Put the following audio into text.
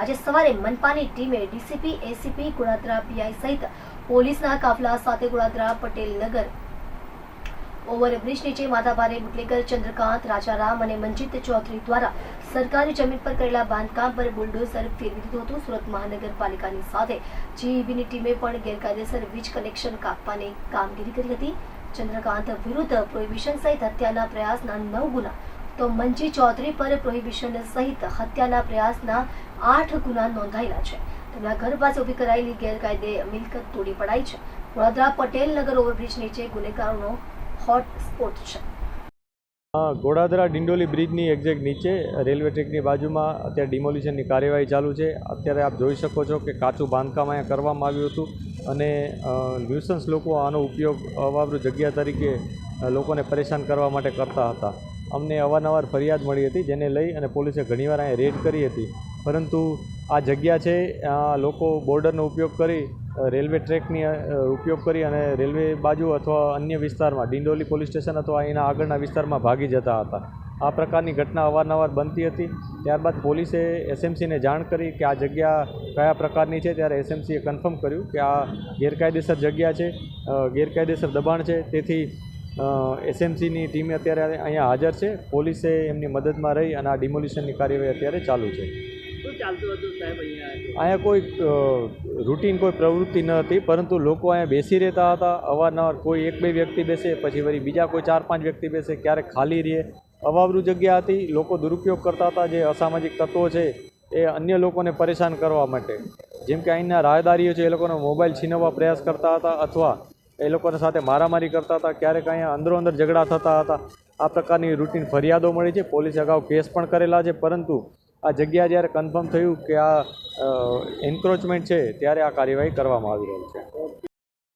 આજે સવારે મનપાની ટીમે ડીસીપી, એસીપી ગોળાદરા પીઆઈ સહિત પોલીસના કાફલા સાથે ગોળાદરા પટેલ નગર ઓવરબ્રિજ નીચે માધાભારે બુટલેગર ચંદ્રકાંત, રાજારામ અને મંજીત ચૌધરી દ્વારા સરકારી જમીન પર કરેલા બાંધકામ પર બુલડોઝર ફેરવી દીધું હતું. સુરત મહાનગરપાલિકાની સાથે જીઈબીની ટીમે પણ ગેરકાયદેસર વીજ કનેક્શન કાપવાની કામગીરી કરી હતી. ચંદ્રકાંત વિરુદ્ધ પ્રોહિબિશન સહિત હત્યાના પ્રયાસના નવ ગુના તો મંજી ચૌધરી પર પ્રોહિબિશન સહિત હત્યાના પ્રયાસના આઠ ગુના નોંધાયેલા છે. તેમના ઘર પાસે ઊભી કરાયેલી ગેરકાયદે મિલકત તોડી પડાઈ છે. વડોદરા પટેલ નગર ઓવરબ્રિજ નીચે ગુનેગારોનો હોટ સ્પોટ છે. ગોડાદરા ડિંડોલી બ્રિજની એક્ઝેક્ટ નીચે, રેલવે ટ્રેકની બાજુમાં અત્યારે ડિમોલિશનની કાર્યવાહી ચાલુ છે. અત્યારે આપ જોઈ શકો છો કે કાચું બાંધકામ અહીંયા કરવામાં આવ્યું હતું અને ન્યુસન્સ લોકો આનો ઉપયોગ અવાબરૂ જગ્યા તરીકે લોકોને પરેશાન કરવા માટે કરતા હતા. અમને અવારનવાર ફરિયાદ મળી હતી, જેને લઈ અને પોલીસે ઘણીવાર અહીંયા રેડ કરી હતી. પરંતુ આ જગ્યા છે લોકો બોર્ડરનો ઉપયોગ કરી, રેલવે ટ્રેકની ઉપયોગ કરી અને રેલવે બાજુ અથવા અન્ય વિસ્તારમાં, ડિંડોલી પોલીસ સ્ટેશન અથવા એના આગળના વિસ્તારમાં ભાગી જતા હતા. આ પ્રકારની ઘટના અવારનવાર બનતી હતી. ત્યારબાદ પોલીસે એસએમસીને જાણ કરી કે આ જગ્યા કયા પ્રકારની છે, ત્યારે એસએમસીએ કન્ફર્મ કર્યું કે આ ગેરકાયદેસર જગ્યા છે ગેરકાયદેસર દબાણ છે. તેથી એસએમસીની ટીમે અત્યારે અહીંયા હાજર છે. પોલીસે એમની મદદમાં રહી અને આ ડિમોલિશનની કાર્યવાહી અત્યારે ચાલુ છે. શું ચાલતું હતું અહીંયા અહીંયા કોઈ રૂટીન કોઈ પ્રવૃત્તિ ન હતી પરંતુ લોકો અહીંયા બેસી રહેતા હતા. અવારનવાર કોઈ એક બે વ્યક્તિ બેસે પછી વળી બીજા કોઈ ચાર પાંચ વ્યક્તિ બેસે ક્યારેક ખાલી રહે. અવાવરૂ જગ્યા હતી. લોકો દુરુપયોગ કરતા હતા. જે અસામાજિક તત્વો છે એ અન્ય લોકોને પરેશાન કરવા માટે. જેમ કે અહીંના રાહદારીઓ છે એ લોકોનો મોબાઈલ છીનવવા પ્રયાસ કરતા હતા અથવા એ લોકોને સાથે મારામારી કરતા હતા, ક્યારેક અહીંયા અંદરો અંદર ઝઘડા થતા હતા. આ પ્રકારની રૂટીન ફરિયાદો મળી છે. પોલીસે અગાઉ કેસ પણ કરેલા છે, પરંતુ આ જગ્યા જ્યારે કન્ફર્મ થયું કે આ એન્ક્રોચમેન્ટ છે, ત્યારે આ કાર્યવાહી કરવામાં આવી રહી છે.